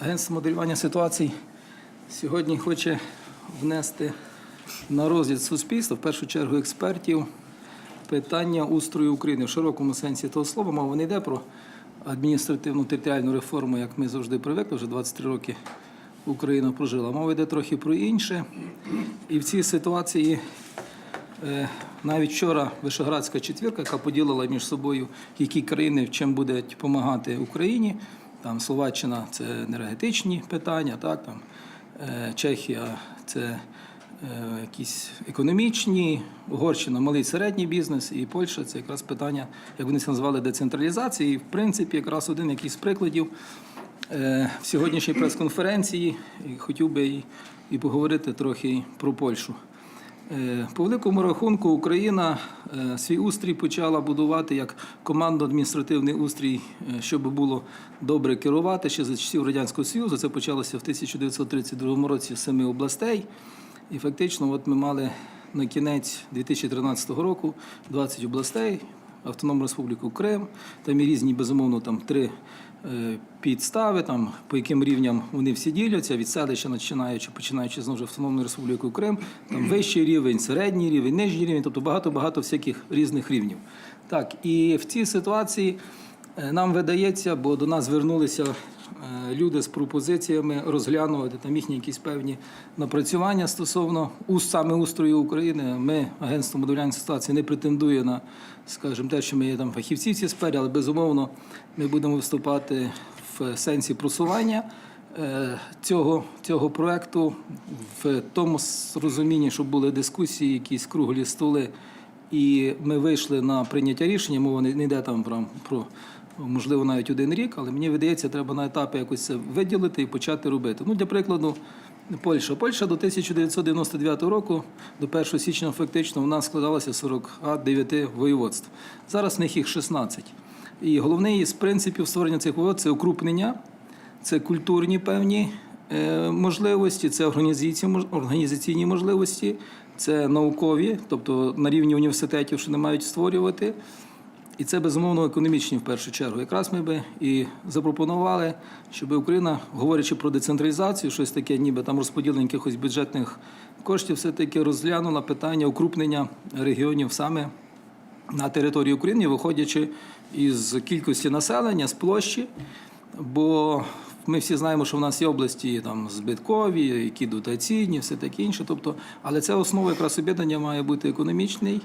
Агентство моделювання ситуацій сьогодні хоче внести на розгляд суспільства, в першу чергу експертів, питання устрою України в широкому сенсі того слова. Мова не йде про адміністративну територіальну реформу, як ми завжди привикли, вже 23 роки Україна прожила. Мова йде трохи про інше. І в цій ситуації Е, Навіть вчора Вишеградська четвірка, яка поділила між собою, які країни в чим будуть допомагати Україні. Там Словаччина це енергетичні питання, так там е, Чехія це е, якісь економічні, Угорщина малий середній бізнес, і Польща це якраз питання, як вони це назвали, децентралізації. І в принципі, якраз один якийсь з прикладів е, в сьогоднішній прес-конференції хотів би і поговорити трохи про Польщу. Е, По великому рахунку Україна е, свій устрій почала будувати як командно-адміністративний устрій, е, щоб було добре керувати ще за часів Радянського Союзу. Це почалося в 1932 році з семи областей. І фактично, от ми мали на кінець 2013 року 20 областей, Автономну Республіку Крим, там і різні, безумовно, там три підстави, там, по яким рівням вони всі діляться, від селища, починаючи, починаючи знову ж Автономною Республікою Крим, там вищий рівень, середній рівень, нижній рівень, тобто багато-багато всяких різних рівнів. Так, і в цій ситуації е, нам видається, бо до нас звернулися е, люди з пропозиціями розглянути там їхні якісь певні напрацювання стосовно саме устрою України. Ми, агентство моделювання ситуації, не претендує на, скажімо, те, що ми є там фахівці в цій сфері, але безумовно ми будемо виступати в сенсі просування е, цього, цього проекту в тому розумінні, щоб були дискусії, якісь круглі столи. І ми вийшли на прийняття рішення. Мова не йде там про можливо навіть один рік, але мені видається, треба на етапі якось це виділити і почати робити. Ну, для прикладу, Польща. Польща до 1999 року, до 1 січня, фактично, у нас складалося 49 воєводств. Зараз в них їх 16. І головний із принципів створення цих воєводств – це укрупнення, це культурні певні е, можливості, це організаційні можливості, це наукові, тобто на рівні університетів, що не мають створювати. І це безумовно економічні в першу чергу. Якраз ми би і запропонували, щоб Україна, говорячи про децентралізацію, щось таке, ніби там розподілення якихось бюджетних коштів, все-таки розглянула питання укрупнення регіонів саме на території України, виходячи із кількості населення, з площі. Бо ми всі знаємо, що в нас є області там збиткові, які дотаційні, все таке інше. Тобто, але це основа якраз об'єднання має бути економічний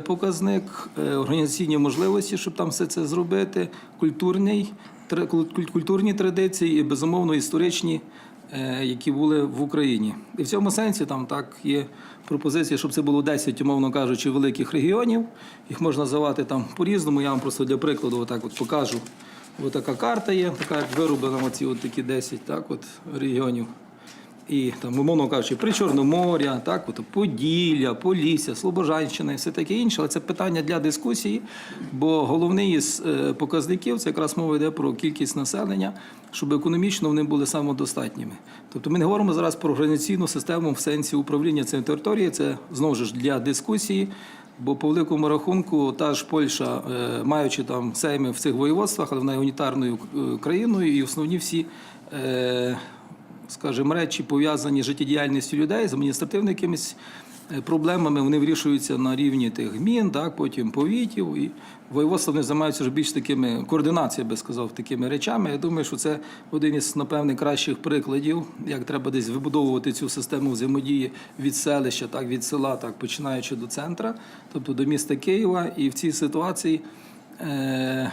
показник, е, організаційні можливості, щоб там все це зробити, культурний, культурні традиції і безумовно історичні е, які були в Україні. І в цьому сенсі там так є пропозиція, щоб це було 10, умовно кажучи, великих регіонів. Їх можна називати там по-різному. Я вам просто для прикладу отак от покажу. Ось така карта є, така вироблена оці от такі 10 так, от, регіонів. І там, умовно кажучи, Причорномор'я, так, от, Поділля, Полісся, Слобожанщина і все таке інше. Але це питання для дискусії, бо головний із е, показників це якраз мова йде про кількість населення, щоб економічно вони були самодостатніми. Тобто ми не говоримо зараз про організаційну систему в сенсі управління цією територією, це знову ж для дискусії. Бо по великому рахунку та ж Польща, е, маючи там сейми в цих воєводствах, але вона є унітарною е, країною, і основні всі скажімо, речі пов'язані з життєдіяльністю людей, з адміністративними якимись е, проблемами, вони вирішуються на рівні тих гмін, так, потім повітів. І воєводства вони займаються вже більш такими координацією, я би сказав, такими речами. Я думаю, що це один із, напевне, кращих прикладів, як треба десь вибудовувати цю систему взаємодії від селища, так, від села, так, починаючи до центра, тобто до міста Києва. І в цій ситуації. Е-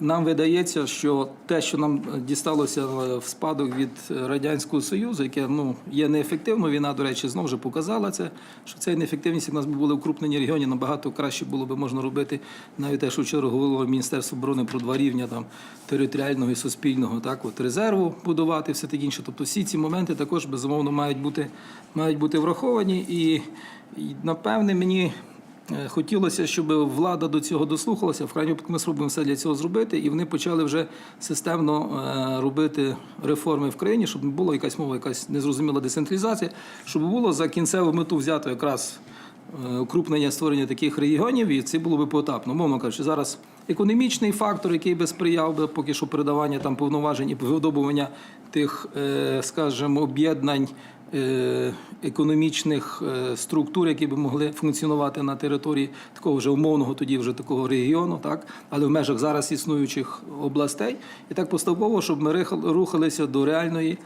нам видається, що те, що нам дісталося е, в спадок від Радянського Союзу, яке ну, є неефективно, війна, до речі, знову вже показала це, що це неефективність, як нас би були укрупнені регіони, набагато краще було б можна робити навіть те, що вчора говорило Міністерство оборони про два рівня там, територіального і суспільного, так, от, резерву будувати, все таке інше. Тобто всі ці моменти також, безумовно, мають бути, мають бути враховані. І, і напевне, мені Е, Хотілося, щоб влада до цього дослухалася. В крайньому випадку ми зробимо все для цього зробити, і вони почали вже системно е, робити реформи в країні, щоб не було якась мова, якась незрозуміла децентралізація, щоб було за кінцеву мету взято якраз е, укрупнення створення таких регіонів, і це було би поетапно. Мовно кажучи, зараз економічний фактор, який би сприяв би поки що передавання там повноважень і видобування тих, е, скажімо, об'єднань. е, Економічних е, структур, які би могли функціонувати на території такого вже умовного тоді вже такого регіону, так але в межах зараз існуючих областей, і так поступово, щоб ми рухалися до реальної е,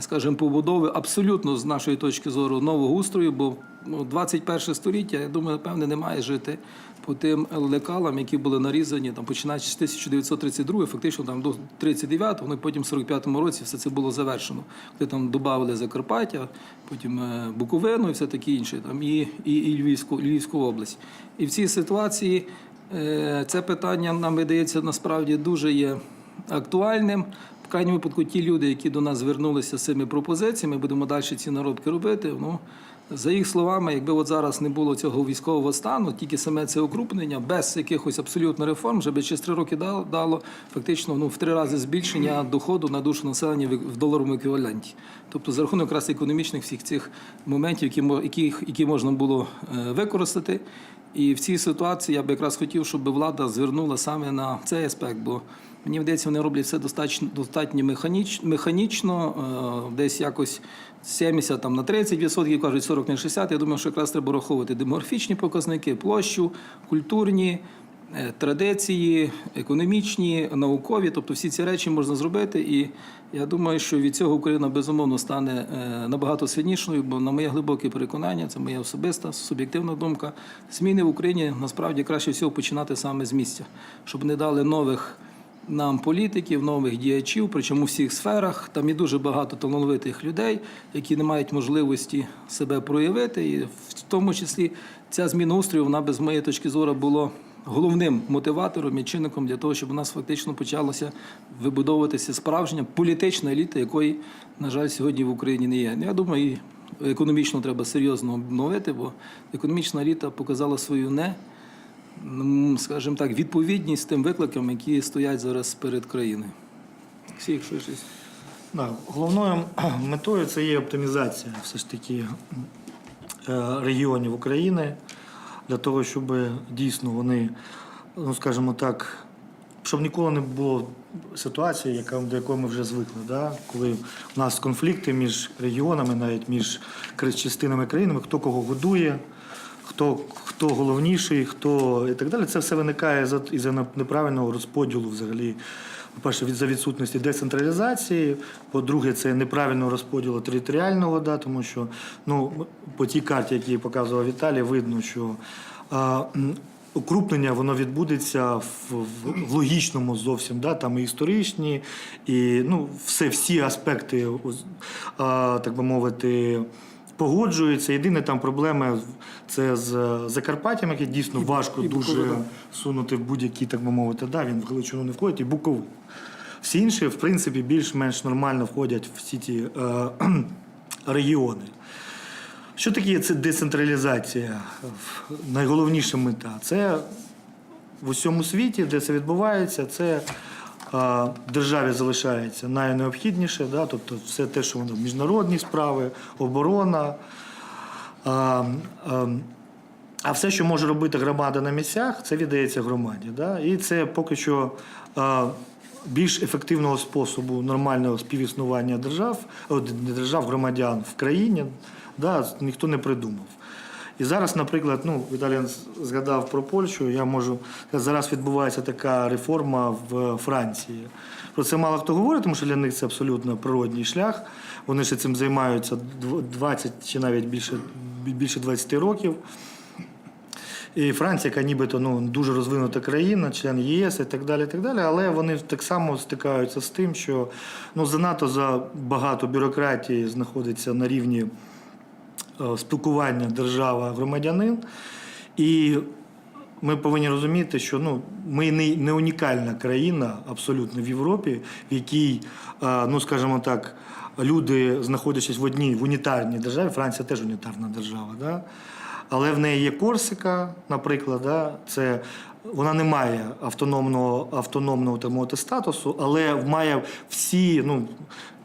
скажімо, побудови абсолютно з нашої точки зору нового устрою, бо ну, 21 століття, я думаю, напевне, не має жити по тим лекалам, які були нарізані там, починаючи з 1932, фактично там до 39-го, ну і потім в 45-му році все це було завершено. Коли там додали Закарпаття, потім е, Буковину і все таке інше, там і, і, і Львівську, Львівську область. І в цій ситуації е, це питання нам видається насправді дуже є актуальним. В крайньому випадку ті люди, які до нас звернулися з цими пропозиціями, будемо далі ці наробки робити. Ну, за їх словами, якби от зараз не було цього військового стану, тільки саме це укрупнення, без якихось абсолютно реформ, вже би через три роки дало, дало фактично ну, в три рази збільшення доходу на душу населення в- доларовому еквіваленті. Тобто за рахунок якраз економічних всіх цих моментів, які, які, які можна було е, використати. І в цій ситуації я би якраз хотів, щоб влада звернула саме на цей аспект, бо мені здається, вони роблять все достатньо, достатньо механіч, механічно, е, десь якось 70 там, на 30%, кажуть 40 на 60%. Я думаю, що якраз треба раховувати демографічні показники, площу, культурні. е, Традиції, економічні, наукові, тобто всі ці речі можна зробити, і я думаю, що від цього Україна безумовно стане е, набагато сильнішою, бо на моє глибоке переконання, це моя особиста суб'єктивна думка. Зміни в Україні насправді краще всього починати саме з місця, щоб не дали нових нам політиків, нових діячів, причому у всіх сферах. Там є дуже багато талановитих людей, які не мають можливості себе проявити. І в тому числі ця зміна устрою, вона без моєї точки зору була головним мотиватором і чинником для того, щоб у нас фактично почалося вибудовуватися справжня політична еліта, якої, на жаль, сьогодні в Україні не є. Ну, Я думаю, економічно треба серйозно обновити, бо економічна еліта показала свою не скажімо так, відповідність тим викликам, які стоять зараз перед країною. Всі, якщо щось. Да, головною метою це є оптимізація все ж таки е, регіонів України для того, щоб дійсно вони, ну скажімо так, щоб ніколи не було ситуації, яка, до якої ми вже звикли, да? коли у нас конфлікти між регіонами, навіть між частинами країни, хто кого годує, хто, хто головніший, хто і так далі. Це все виникає за- із-за неправильного розподілу взагалі. По-перше, від за відсутності децентралізації, по-друге, це неправильного розподілу територіального, да, тому що ну, по тій карті, яку показував Віталій, видно, що а, укрупнення воно відбудеться в, в, в логічному зовсім, да, там і історичні, і ну, все, всі аспекти, а, так би мовити, погоджуються. Єдине там проблема це з Закарпаттям, яке дійсно важко і дуже Буковина. сунути в будь-який, так би мовити, да, він в Галичину не входить, і Букову. Всі інші, в принципі, більш-менш нормально входять в всі ті е, регіони. Що таке це децентралізація? Найголовніша мета це в усьому світі, де це відбувається, це е, державі залишається найнеобхідніше, да, тобто все те, що воно міжнародні справи, оборона. А, а, а все, що може робити громада на місцях, це віддається громаді. Да? І це поки що а, більш ефективного способу нормального співіснування держав, держав, громадян в країні, да, ніхто не придумав. І зараз, наприклад, ну, Віталій згадав про Польщу, я можу зараз відбувається така реформа в Франції. Про це мало хто говорить, тому що для них це абсолютно природній шлях. Вони ще цим займаються 20 чи навіть більше, більше 20 років. І Франція, яка нібито ну, дуже розвинута країна, член ЄС і так далі, і так далі, але вони так само стикаються з тим, що ну, занадто за багато бюрократії знаходиться на рівні е, спілкування держава-громадянин. І ми повинні розуміти, що ну, ми не, не унікальна країна абсолютно в Європі, в якій, е, ну скажімо так, люди, знаходячись в одній в унітарній державі, Франція теж унітарна держава, да? але в неї є Корсика, наприклад, да? це. Вона не має автономного автономного статусу, але має всі ну,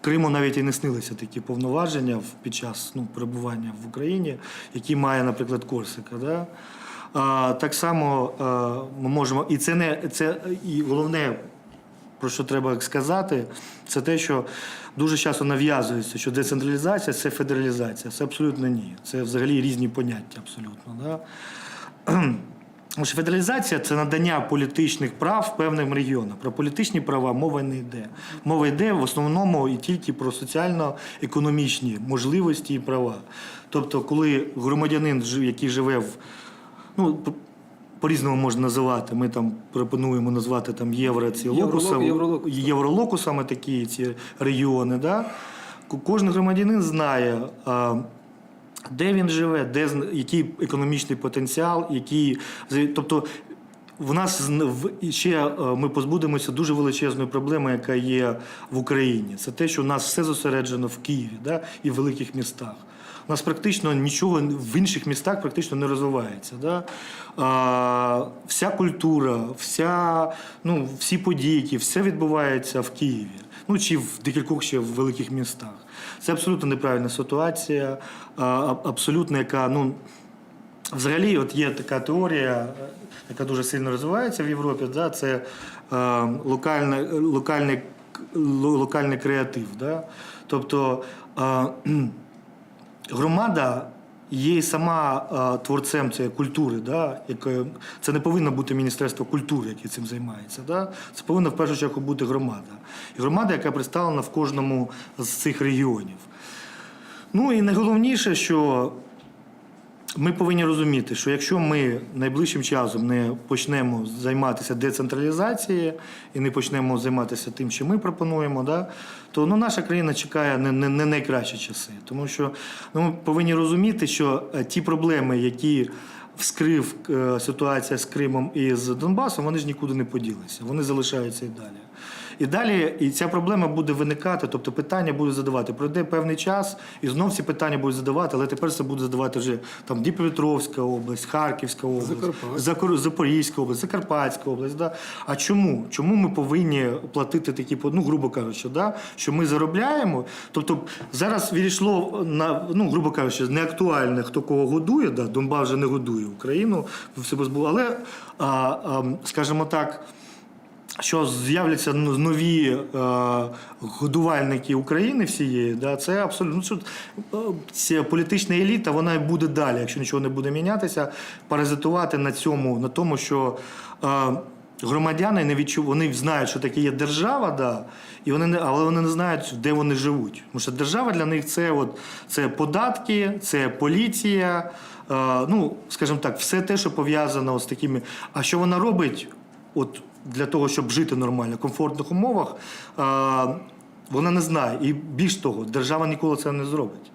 Криму навіть і не снилися такі повноваження під час ну, перебування в Україні, які має, наприклад, Корсика. Да? А, так само а, ми можемо, і це не це і головне, про що треба сказати, це те, що дуже часто нав'язується, що децентралізація це федералізація. Це абсолютно ні. Це взагалі різні поняття абсолютно. Да? Тому що федералізація це надання політичних прав певним регіонам. Про політичні права мова не йде. Мова йде в основному і тільки про соціально-економічні можливості і права. Тобто, коли громадянин, який живе в ну, по-різному можна називати. Ми там пропонуємо назвати там євро, ці євролокус. євролокусами такі ці регіони. Да? Кожен громадянин знає, де він живе, де, який економічний потенціал, який, тобто в нас ще е, ми позбудемося дуже величезної проблеми, яка є в Україні. Це те, що у нас все зосереджено в Києві да, і в великих містах. У нас практично нічого в інших містах практично не розвивається. Да? А, вся культура, вся, ну, всі події, які- все відбувається в Києві. Ну чи в декількох ще в великих містах. Це абсолютно неправильна ситуація, абсолютно яка, ну, Взагалі, от є така теорія, яка дуже сильно розвивається в Європі, да, це е, локальне, локальний, локальний креатив. Да? Тобто е, громада є і сама а, творцем цієї культури, да, яке, це не повинно бути Міністерство культури, яке цим займається. Да? Це повинна в першу чергу бути громада. І громада, яка представлена в кожному з цих регіонів. Ну і найголовніше, що ми повинні розуміти, що якщо ми найближчим часом не почнемо займатися децентралізацією і не почнемо займатися тим, що ми пропонуємо, да, то ну, наша країна чекає не, не, не найкращі часи. Тому що ну, ми повинні розуміти, що е, ті проблеми, які вскрив е, ситуація з Кримом і з Донбасом, вони ж нікуди не поділися. Вони залишаються і далі. І далі і ця проблема буде виникати, тобто питання будуть задавати. Пройде певний час, і знов ці питання будуть задавати, але тепер це буде задавати вже там Дніпропетровська область, Харківська область, Закарпаття. Закор- Запорізька область, Закарпатська область. Да? А чому? Чому ми повинні платити такі, ну, грубо кажучи, да? що ми заробляємо? Тобто зараз відійшло на, ну, грубо кажучи, не актуальне, хто кого годує, да? Донбас вже не годує Україну. Але, а, а, скажімо так, що з'являться нові е, годувальники України всієї, да, це абсолютно ну, е, ця політична еліта, вона буде далі, якщо нічого не буде мінятися, паразитувати на цьому, на тому, що е, громадяни не відчув, вони знають, що таке є держава, да, і вони не, але вони не знають, де вони живуть. Тому що держава для них це, от, це податки, це поліція. е, ну, скажімо так, все те, що пов'язано з такими. А що вона робить? От для того, щоб жити нормально, в комфортних умовах, вона не знає. І більш того, держава ніколи це не зробить.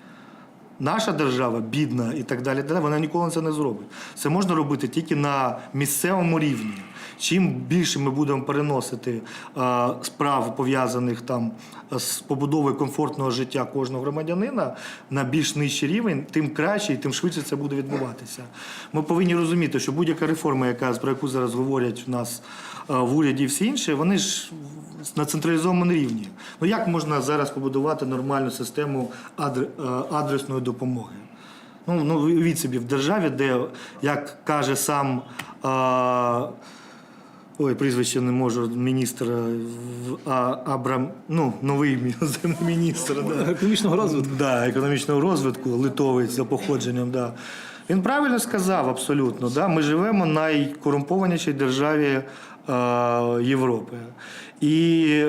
Наша держава, бідна і так далі, вона ніколи це не зробить. Це можна робити тільки на місцевому рівні. Чим більше ми будемо переносити а, справ, пов'язаних там з побудовою комфортного життя кожного громадянина на більш нижчий рівень, тим краще і тим швидше це буде відбуватися. Ми повинні розуміти, що будь-яка реформа, яка про яку зараз говорять в нас а, в уряді і всі інші, вони ж на централізованому рівні. Ну як можна зараз побудувати нормальну систему е, адресної допомоги? Ну, ну уявіть собі, в державі, де, як каже сам. А, Ой, прізвище не можу, міністр е, а, Абрам, ну, новий мі- міністр. Да. Економічного розвитку. Да, економічного розвитку, литовець за походженням. Да. Він правильно сказав абсолютно. Да? Ми живемо в найкорумпованішій державі е, Європи. І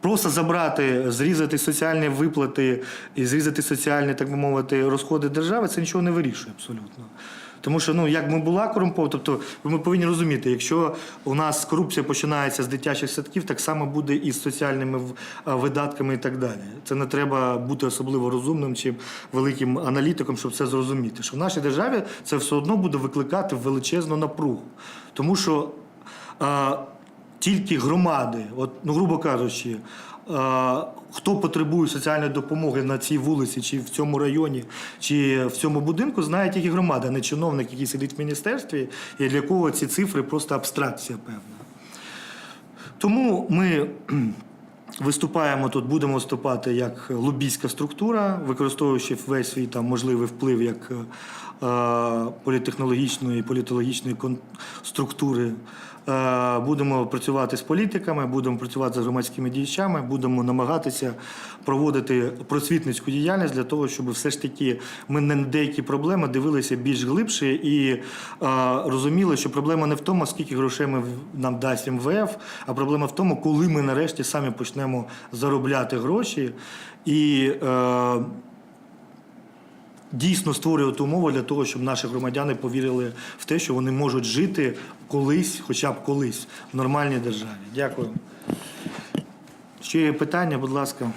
просто забрати, зрізати соціальні виплати і зрізати соціальні, так би мовити, розходи держави, це нічого не вирішує абсолютно. Тому що ну як ми була корумпована, тобто ми повинні розуміти, якщо у нас корупція починається з дитячих садків, так само буде і з соціальними видатками і так далі. Це не треба бути особливо розумним чи великим аналітиком, щоб це зрозуміти. Що в нашій державі це все одно буде викликати величезну напругу, тому що. А, тільки громади, от, ну, грубо кажучи, е, хто потребує соціальної допомоги на цій вулиці, чи в цьому районі, чи в цьому будинку, знає тільки громада, не чиновник, який сидить в міністерстві, і для кого ці цифри просто абстракція певна. Тому ми Виступаємо тут, будемо виступати як лобійська структура, використовуючи весь свій там можливий вплив як е, політехнологічної і політологічної структури. Е, будемо працювати з політиками, будемо працювати з громадськими діячами, будемо намагатися проводити просвітницьку діяльність для того, щоб все ж таки ми на деякі проблеми дивилися більш глибше і е, розуміли, що проблема не в тому, скільки грошей ми нам дасть МВФ, а проблема в тому, коли ми нарешті самі почнемо заробляти гроші і е, дійсно створювати умови для того, щоб наші громадяни повірили в те, що вони можуть жити колись, хоча б колись, в нормальній державі. Дякую. Ще є питання, будь ласка.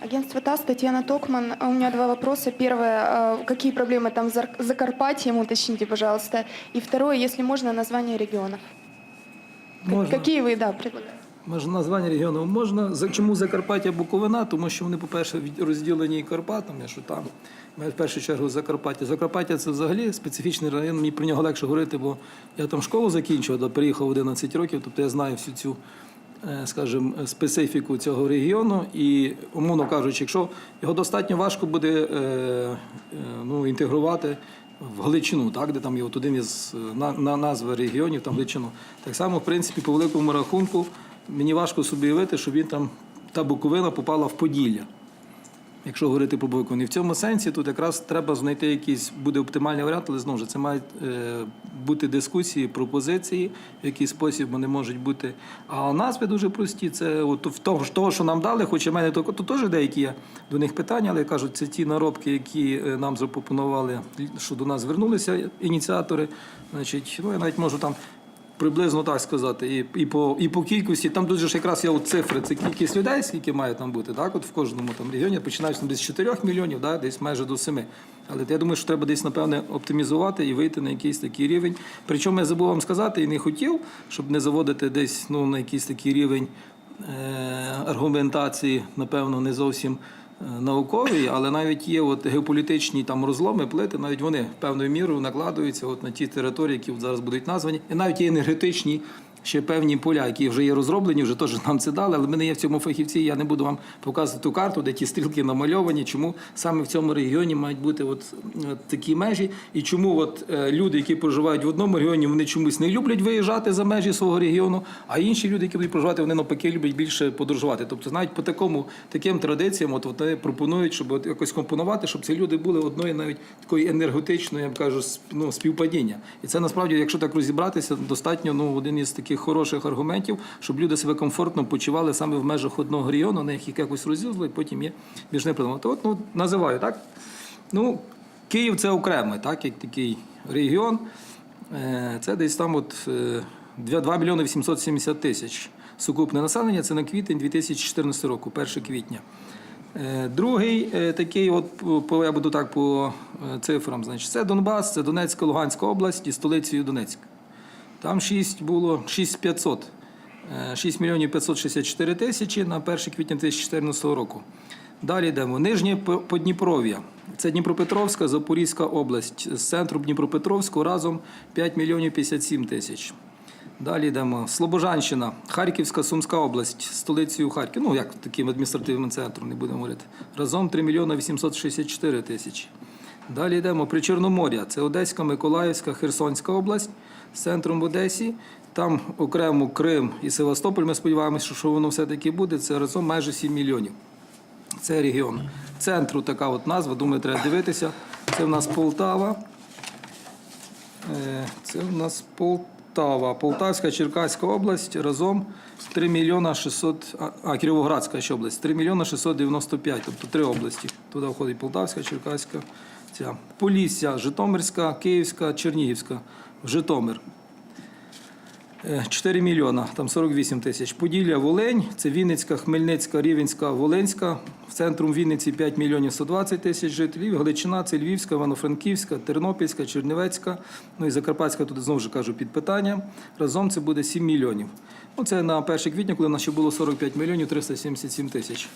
Агентство ТАСС, Татьяна Токман. У меня два вопроса. Первое, э, какие проблемы там в Зар- Закарпатье, уточните, пожалуйста. И второе, если можно, название регионов. К- Можна. Какие вы, да, предлагаете? Названня регіону можна. Чому Закарпаття Буковина? Тому що вони, по-перше, розділені Карпатами, що там в першу чергу Закарпаття. Закарпаття це взагалі специфічний район. Мені про нього легше говорити, бо я там школу закінчував, да, приїхав 11 років, тобто я знаю всю цю. е, Скажімо, специфіку цього регіону, і умовно кажучи, якщо його достатньо важко буде е, е, ну, інтегрувати в Галичину, так, де там є от один із на, на назви регіонів, там Галичину. Так само, в принципі, по великому рахунку, мені важко собі уявити, що він там та Буковина попала в Поділля. Якщо говорити про Буковину. І в цьому сенсі тут якраз треба знайти якийсь буде оптимальний варіант, але знову ж це мають е, бути дискусії, пропозиції, в який спосіб вони можуть бути. А назви дуже прості. Це от в того, того, що нам дали, хоч в мене то, то теж деякі є до них питання, але кажуть, це ті наробки, які е, нам запропонували, що до нас звернулися ініціатори. Значить, ну я навіть можу там. Приблизно так сказати, і, і, по, і по кількості, там дуже ж якраз є цифри, це кількість людей, скільки має там бути, так, от в кожному там регіоні, починаючи десь з 4 мільйонів, да, десь майже до 7. Але я думаю, що треба десь, напевне, оптимізувати і вийти на якийсь такий рівень. Причому я забув вам сказати і не хотів, щоб не заводити десь ну, на якийсь такий рівень е- аргументації, напевно, не зовсім е, науковий, але навіть є от геополітичні там розломи, плити, навіть вони певною мірою накладуються от на ті території, які зараз будуть названі, і навіть є енергетичні. Ще певні поля, які вже є розроблені, вже теж нам це дали, але ми не є в цьому фахівці. Я не буду вам показувати ту карту, де ті стрілки намальовані. Чому саме в цьому регіоні мають бути от, от такі межі, і чому от е, люди, які проживають в одному регіоні, вони чомусь не люблять виїжджати за межі свого регіону, а інші люди, які будуть проживати, вони навпаки люблять більше подорожувати. Тобто, навіть по такому таким традиціям, от вони пропонують, щоб от якось компонувати, щоб ці люди були одної навіть такої енергетичної, я б кажу, ну, співпадіння. І це насправді, якщо так розібратися, достатньо ну один із таких хороших аргументів, щоб люди себе комфортно почували саме в межах одного регіону, на яких якось розділили, і потім є між ними. То от ну називаю так. Ну, Київ це окремий, так, як такий регіон. Е, Це десь там от е, 2 мільйони 870 тисяч сукупне населення. Це на квітень 2014 року, 1 квітня. Е, Другий е, такий, от по- я буду так по е, цифрам. Значить, це Донбас, це Донецька, Луганська область і столицею Донецьк. Там 6 було 6500. е, 6 мільйонів 564 тисячі на 1 квітня 2014 року. Далі йдемо. Нижнє Подніпров'я. Це Дніпропетровська, Запорізька область. З центру Дніпропетровську разом 5 мільйонів 57 тисяч. Далі йдемо. Слобожанщина, Харківська, Сумська область, столицею Харків. Ну, як таким адміністративним центром, не будемо говорити. Разом 3 мільйони 864 тисячі. Далі йдемо при Чорномор'я. Це Одеська, Миколаївська, Херсонська область з центром Одесі. Там окремо Крим і Севастополь. Ми сподіваємося, що- воно все-таки буде. Це разом майже 7 мільйонів. Це регіон. Центру така от назва, думаю, треба дивитися. Це в нас Полтава. Е, Це в нас Полтава. Полтавська, Черкаська область разом 3 мільйона 600, а, а Кіровоградська ще область, 3 мільйона 695, тобто три області. Туди входить Полтавська, Черкаська, ця. Полісся, Житомирська, Київська, Чернігівська, Житомир. Е, 4 мільйона, там 48 тисяч. Поділля, Волинь, це Вінницька, Хмельницька, Рівенська, Волинська. В центрум Вінниці 5 мільйонів 120 тисяч жителів. Галичина, це Львівська, Івано-Франківська, Тернопільська, Чернівецька. Ну і Закарпатська тут знову ж кажу під питання. Разом це буде 7 мільйонів. Ну, це на 1 квітня, коли в нас ще було 45 мільйонів 377 тисяч.